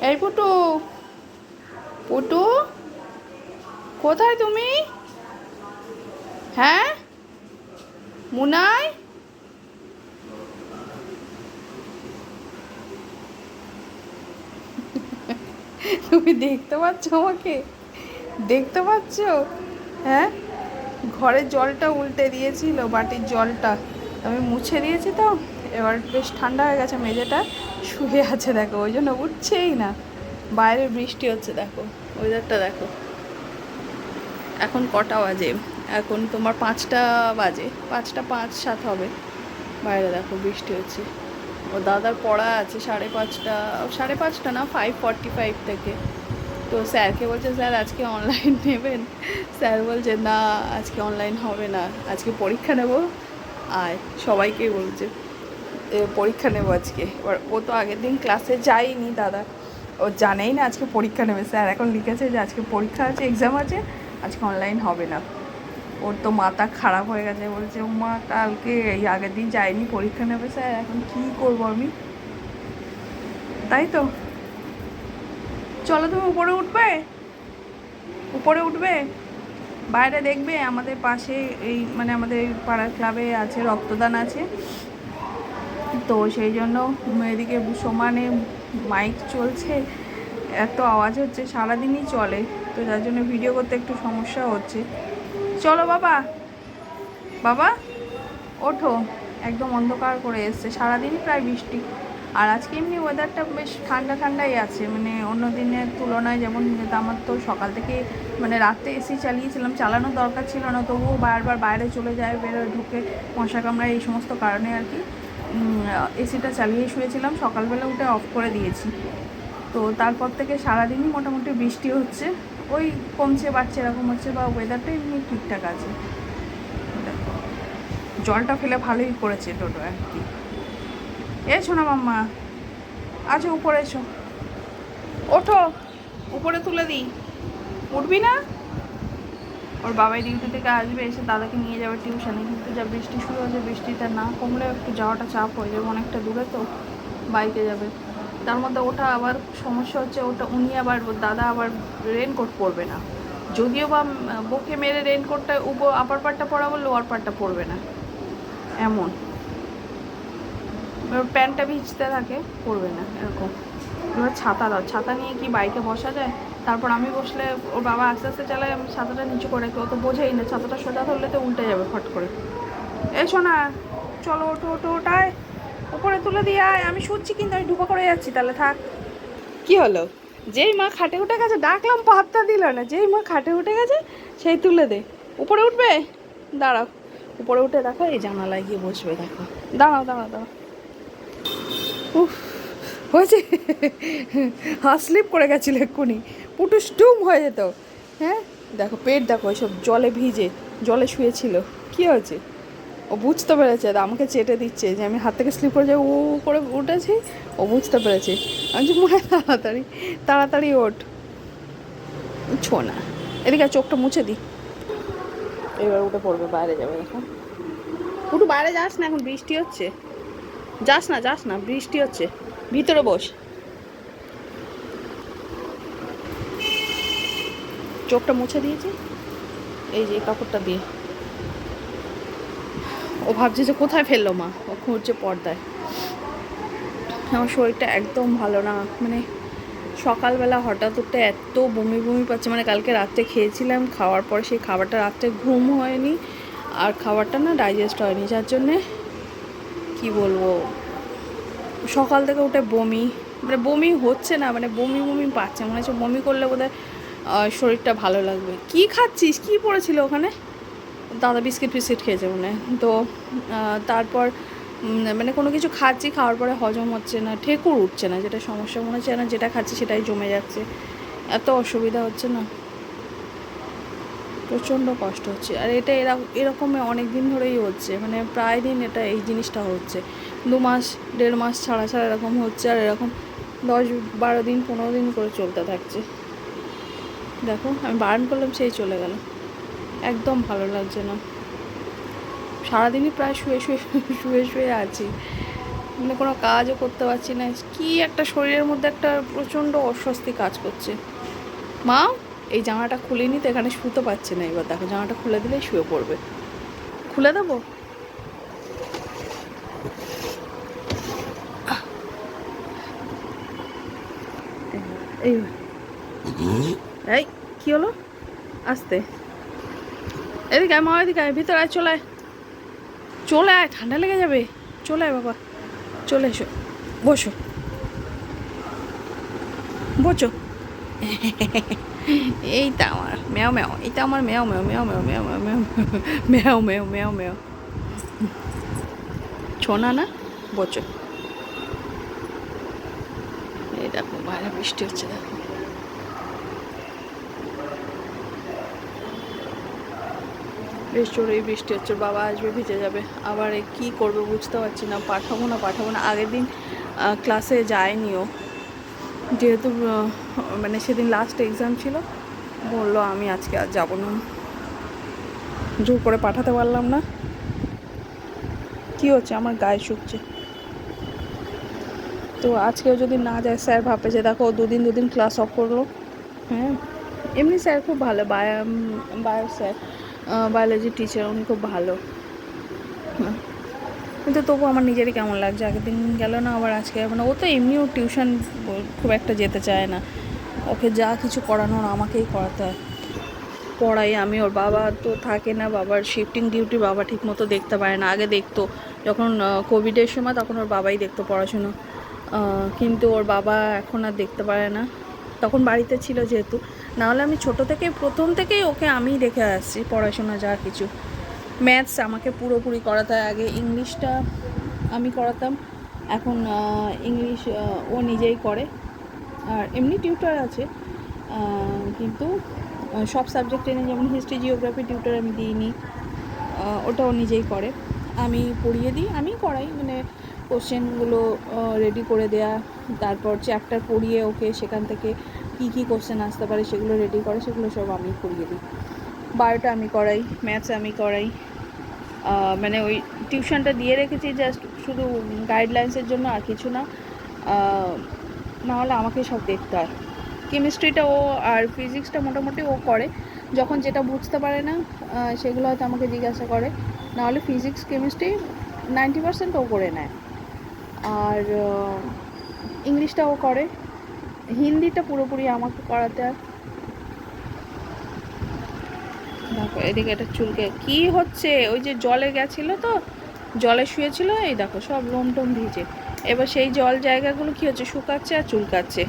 এই পুটু পুটু, কোথায় তুমি? হ্যাঁ? মুনাই? তুমি দেখতে পাচ্ছ আমাকে? দেখতে পাচ্ছ? হ্যাঁ? ঘরের জলটা উল্টে দিয়েছিল, বাটির জলটা। আমি মুছে দিয়েছি তো, এবার বেশ ঠান্ডা হয়ে গেছে মেঝেটা। শুয়ে আছে, দেখো, ওই জন্য উঠছেই না। বাইরে বৃষ্টি হচ্ছে, দেখো ওয়েদারটা দেখো। এখন কটা বাজে? এখন তোমার পাঁচটা বাজে, পাঁচটা পাঁচ সাত হবে। বাইরে দেখো বৃষ্টি হচ্ছে। ও দাদার পড়া আছে সাড়ে পাঁচটা সাড়ে পাঁচটা না ফাইভ ফর্টি ফাইভ থেকে। তো স্যারকে বলছে, স্যার, আজকে অনলাইন নেবেন? স্যার বলছে, না, আজকে অনলাইন হবে না। আজকে পরীক্ষা নেব। আয় সবাইকেই বলছে। এ, পরীক্ষা নেব আজকে। এবার ও তো আগের দিন ক্লাসে যায়নি দাদা। ও জানেই না আজকে পরীক্ষা নেবে। স্যার এখন লিখেছে যে আজকে পরীক্ষা আছে এক্সাম আছে আজকে অনলাইন হবে না। ওর তো মাথা খারাপ হয়ে গেছে বলছে মা কালকে এই আগের দিন যায়নি পরীক্ষা নেবে স্যার এখন কী করব আমি? তাই তো। চলো তুমি উপরে উঠবে? উপরে উঠবে? বাইরে দেখবে আমাদের পাশে এই মানে আমাদের পাড়ার ক্লাবে আছে রক্তদান আছে। তো সেই জন্য এদিকে সমানে মাইক চলছে, এত আওয়াজ হচ্ছে, সারাদিনই চলে, তো যার জন্য ভিডিও করতে একটু সমস্যা হচ্ছে। চলো বাবা বাবা, ওঠো, একদম অন্ধকার করে এসছে, সারাদিনই প্রায় বৃষ্টি। আর আজকে এমনি ওয়েদারটা বেশ ঠান্ডা ঠান্ডাই আছে মানে অন্য দিনের তুলনায় যেমন আমার তো সকাল থেকে মানে রাতে এসি চালিয়েছিলাম, চালানোর দরকার ছিল না, তবুও বারবার বাইরে চলে যায়, বেরোয়, ঢুকে মশা কামড়ায়, এই সমস্ত কারণে আর কি। এসিটা চালিয়ে শুয়েছিলাম। সকালবেলা উঠে অফ করে দিয়েছি। তো তারপর থেকে সারাদিনই মোটামুটি বৃষ্টি হচ্ছে। ওই কমছে, বাড়ছে, এরকম হচ্ছে বা ওয়েদারটা এমনি ঠিকঠাক আছে। জলটা ফেলে ভালোই করেছে টোটো আর কি। এসো না মাম্মা। আচ্ছা উপরে এসো। ওঠো। উপরে তুলে দিই। উঠবি না? ওর বাবাই ডিউটি থেকে আসবে, এসে দাদাকে নিয়ে যাবে টিউশনে। কিন্তু যা বৃষ্টি শুরু হয়েছে বৃষ্টিটা না কমলে একটু যাওয়াটা চাপ হয়ে যাবে অনেকটা দূরে তো, বাইকে যাবে। তার মধ্যে ওটা আবার সমস্যা হচ্ছে, ওটা উনি আবার দাদা আবার রেনকোট পরবে না। যদিও বা বকে মেরে রেনকোটটা উপ আপার পাটটা পরাবো লোয়ার পাটটা পরবে না। এমন। প্যান্টটা ভিজতে থাকে, পরবে না, এরকম। ছাতা দাও। ছাতা নিয়ে কি বাইকে বসা যায়? তারপর আমি বসলে ওর বাবা আস্তে আস্তে চালায় আমি ছাতাটা নিচু করে রাখি তো বোঝেই না ছাতাটা সোজা ধরলে তো উল্টে যাবে ফট করে। এই শোনা চলো ওটো ওঠো ওটায় উপরে তুলে দিয়ে আয় আমি শুচ্ছি কিন্তু আমি ডুবো করে যাচ্ছি তাহলে থাক। কি হলো? যেই মা খাটে উঠে গেছে ডাকলাম পাত্তা দিল না। যেই মা খাটে উঠে গেছে সেই তুলে দে। উপরে উঠবে? দাঁড়াও। উপরে উঠে দেখো এই জানালায় গিয়ে বসবে দেখো। দাঁড়াও দাঁড়াও দাঁড়াও। উফ। হয়েছে হাত স্লিপ করে গেছিল এক্ষুনি। পুটু স্টুম হয়ে যেত। হ্যাঁ? দেখো, পেট দেখো এসব জলে ভিজে, জলে শুয়েছিল। কি হয়েছে? ও বুঝতে পেরেছে, আমাকে চেটে দিচ্ছে যে আমি হাত থেকে স্লিপ করে যাই ও করে উঠেছি, ও বুঝতে পেরেছে। আমি মনে হয় তাড়াতাড়ি তাড়াতাড়ি ওঠ। ছো না। এদিকে চোখটা মুছে দিই এবার উঠে পড়বে, বাইরে যাবে এখন। পুটু বাইরে যাস না, এখন বৃষ্টি হচ্ছে। যাস না যাস না, বৃষ্টি হচ্ছে। ভিতরে বস। চোখটা মুছে দিয়েছি। এই যে কাপড়টা দিয়ে। ও ভাবছে যে কোথায় ফেলল মা? ও খুঁজছে পর্দায়। আমার শরীরটা একদম ভালো না। মানে সকালবেলা হঠাৎ উঠে এত বমি বমি পাচ্ছে। মানে কালকে রাত্রে খেয়েছিলাম, খাওয়ার পর সেই খাবারটা রাত্রে ঘুম হয়নি। আর খাবারটা না ডাইজেস্ট হয়নি। যার জন্যে কি বলব? সকাল থেকে উঠে বমি মানে বমি হচ্ছে না মানে বমি বমি পাচ্ছে মনে হচ্ছে বমি করলে আহ, শরীরটা ভালো লাগবে। কি খাচ্ছিস? কি পড়েছিল ওখানে? দাদা বিস্কিট ফিস্কিট খেয়েছে মনে তো তারপর মানে কোনো কিছু খাচ্ছি খাওয়ার পরে হজম হচ্ছে না ঠেকুর উঠছে না যেটা সমস্যা মনে হচ্ছে না যেটা খাচ্ছি সেটাই জমে যাচ্ছে। এত অসুবিধা হচ্ছে না। প্রচণ্ড কষ্ট হচ্ছে। আর এটা এরকম অনেক দিন ধরেই হচ্ছে মানে প্রায় দিন এটা এই জিনিসটা হচ্ছে। দু মাস, দেড় মাস ছাড়া ছাড়া এরকম হচ্ছে আর এরকম দশ, বারো দিন, পনেরো দিন করে চলতে থাকছে। দেখো, আমি বারণ করলাম, সেই চলে গেল। একদম ভালো লাগছে না। সারাদিনই প্রায় শুয়ে শুয়ে শুয়ে শুয়ে আছি। মানে কোনো কাজও করতে পারছি না। কি একটা শরীরের মধ্যে একটা প্রচণ্ড অস্বস্তি কাজ করছে। মা, এই জামাটা খুলিনি তো এখানে শুতে পারছে না। এবার দেখো, জামাটা খুলে দিলেই শুয়ে পড়বে। খুলে দেবো? এই এই কি হলো আসতে এদিকে আয় মা এদিকে আয় ভিতরে আয় চলে আয় চলে আয় ঠান্ডা লেগে যাবে চলে আয় বাবা চলে এসো বসো বসো এইটা আমার মেও মেও এটা আমার মেও মেও মেও মেও মেও মেও মেও মেও মেও মেও মেও ছোনা না বচো দেখো, বাইরে বৃষ্টি হচ্ছে, দেখো। বেশ জোরেই বৃষ্টি হচ্ছে, বাবা আসবে, ভিজে যাবে। আবার কী করবে বুঝতে পারছি না, পাঠাবো না পাঠাবো না। আগের দিন ক্লাসে যায়নিও যেহেতু মানে সেদিন লাস্ট এক্সাম ছিল, বলল আমি আজকে আর যাব না। জোর করে পাঠাতে পারলাম না। কী হচ্ছে? আমার গায়ে শুকছে। তো আজকেও যদি না যায়, স্যার ভাববে যে দেখো, দুদিন দুদিন ক্লাস অফ করল। হ্যাঁ এমনি স্যার খুব ভালো bio bio sir biology teacher উনি খুব ভালো। হ্যাঁ। কিন্তু তবু আমার নিজেরই কেমন লাগছে, আগের দিন গেল না, আবার আজকে মানে ও তো এমনিও টিউশন খুব একটা যেতে চায় না। ওকে যা কিছু করানোর আমাকেই করাতে হয়। পড়াই আমি, ওর বাবা তো থাকে না, বাবার শিফটিং ডিউটি বাবা ঠিক মতো দেখতে পারে না। আগে দেখতো, যখন কোভিডের সময়, তখন ওর বাবাই দেখতো পড়াশুনো। কিন্তু ওর বাবা এখন আর দেখতে পারে না। তখন বাড়িতে ছিল যেহেতু। নাহলে আমি ছোট থেকে প্রথম থেকেই ওকে আমিই দেখে আসছি, পড়াশোনা যা কিছু। ম্যাথস আমাকে পুরোপুরি করাতে আগে ইংলিশটা আমি করাতাম, এখন ইংলিশ ও নিজেই করে। আর এমনি টিউটার আছে কিন্তু সব সাবজেক্টে নেই যেমন হিস্ট্রি, জিওগ্রাফি টিউটার আমি দিইনি ওটাও নিজেই করে। আমি পড়িয়ে দিই, আমি করাই। মানে কোশ্চেনগুলো রেডি করে দেয়া, তারপর চ্যাপ্টার পড়িয়ে ওকে সেখান থেকে কী কী কোশ্চেন আসতে পারে সেগুলো রেডি করে, সেগুলো সব আমি করিয়ে দিই। বায়োটা আমি করাই ম্যাথস আমি করাই। মানে ওই টিউশনটা দিয়ে রেখেছি জাস্ট শুধু গাইডলাইন্সের জন্য আর কিছু না। নাহলে আমাকে সব দেখতে হয়। কেমিস্ট্রিটা ও আর ফিজিক্সটা মোটামুটি ও করে। যখন যেটা বুঝতে পারে না সেগুলো হয়তো আমাকে জিজ্ঞাসা করে। নাহলে ফিজিক্স কেমিস্ট্রি নাইনটি পার্সেন্ট ও করে নেয়। আর ইংলিশটাও করে। হিন্দিটা পুরোপুরি আমাকে করাতে আর। দেখো, এদিকে একটা চুলকে। কি হচ্ছে? ওই যে জলে গেছিল তো, জলে শুয়েছিল, এই দেখো, সব লোম টোম ভিজে। এবার সেই জল জায়গাগুলো কি হচ্ছে? শুকাচ্ছে আর চুলকাচ্ছে।